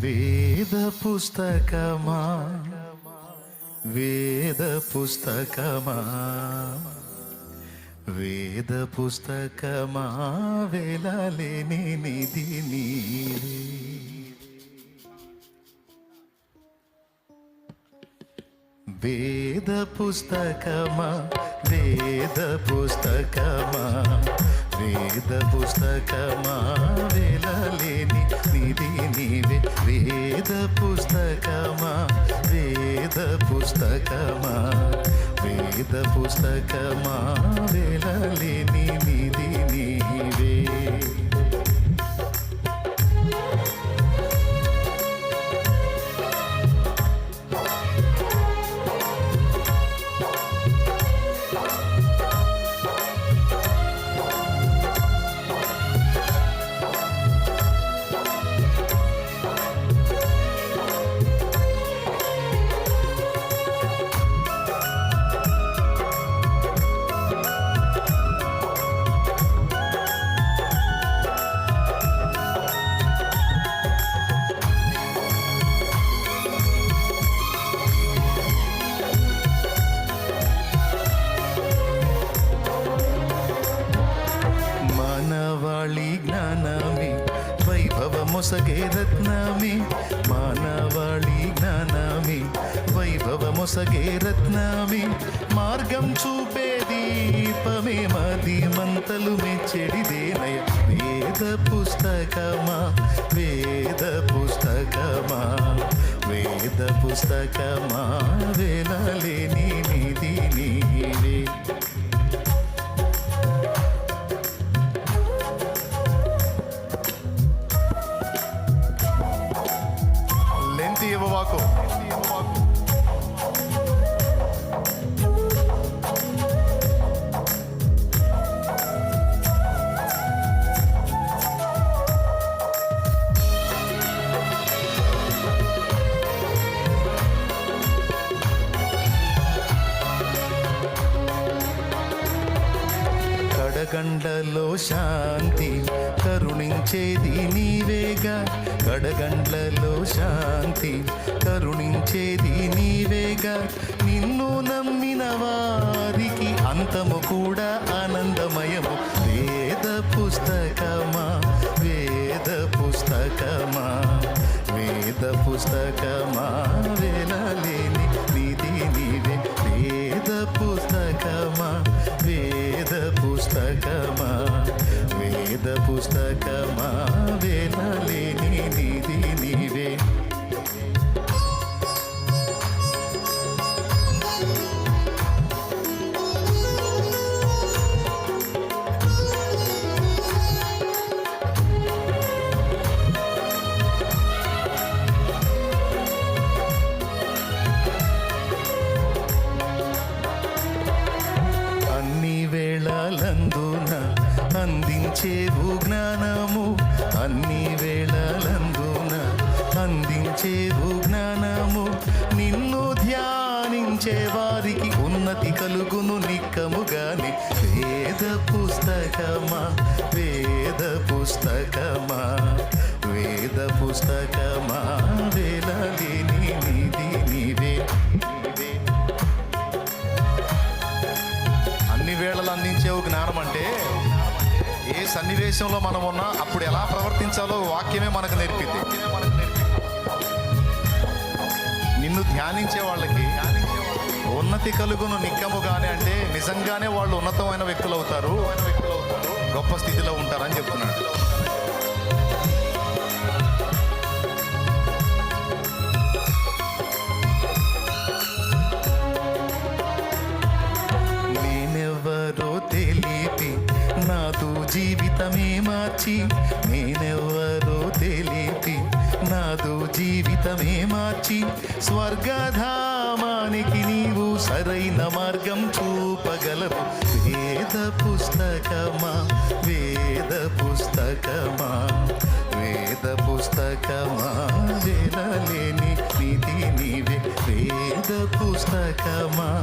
వేద పుస్తకమా వేద పుస్తకమా వేద పుస్తకమా వేలాలేని నిధి నీవే. వేద పుస్తకమా వేద పుస్తకమా వేద పుస్తకమా వేలలేని నిధి నీవే వేద పుస్తకమా వేద పుస్తకమా వేద పుస్తకమా వేలలేని నిధి నీవే. వైభవ మొసగే రత్నమే మానవాళి జ్ఞానమే. వైభవ మొసగే రత్నమే మార్గం చూపే దీపమే మది మంతలు మెచ్చడిదేనయ వేద పుస్తకమా వేద పుస్తకమా వేద పుస్తకమా వేలలేని నిధిని Esti je Bovaku. కడగండ్లలో శాంతి కరుణించేది నీవేగా. కడగండ్లలో శాంతి కరుణించేది నీవేగా. నిన్ను నమ్మిన వారికి అంతము కూడా ఆనందమై అందించేవు జ్ఞానము అన్ని వేళలందున అందించేవు జ్ఞానము. నిన్ను ధ్యానించే వారికి ఉన్నతి కలుగును నిక్కముగాని. వేద పుస్తకమా? వేద పుస్తకమా? వేద పుస్తకమా? వేలలేని నిధి నీవే. అన్ని వేళలు అందించేవు జ్ఞానం అంటే ఏ సన్నివేశంలో మనం ఉన్నా అప్పుడు ఎలా ప్రవర్తించాలో వాక్యమే మనకు నేర్పింది నిన్ను ధ్యానించే వాళ్ళకి ఉన్నతి కలుగును నిక్కముగానే అంటే నిజంగానే వాళ్ళు ఉన్నతమైన వ్యక్తులు అవుతారు గొప్ప స్థితిలో ఉంటారని చెప్తున్నాడు. జీవితమే మార్చి నేనెవ్వరో తెలిపి నాతో జీవితమే మార్చి స్వర్గధామానికి నీవు సరైన మార్గం చూపగలవు. వేద పుస్తకమా? వేద పుస్తకమా? వేద పుస్తకమా? వేలలేని నీతి నీవే. వేద పుస్తకమా?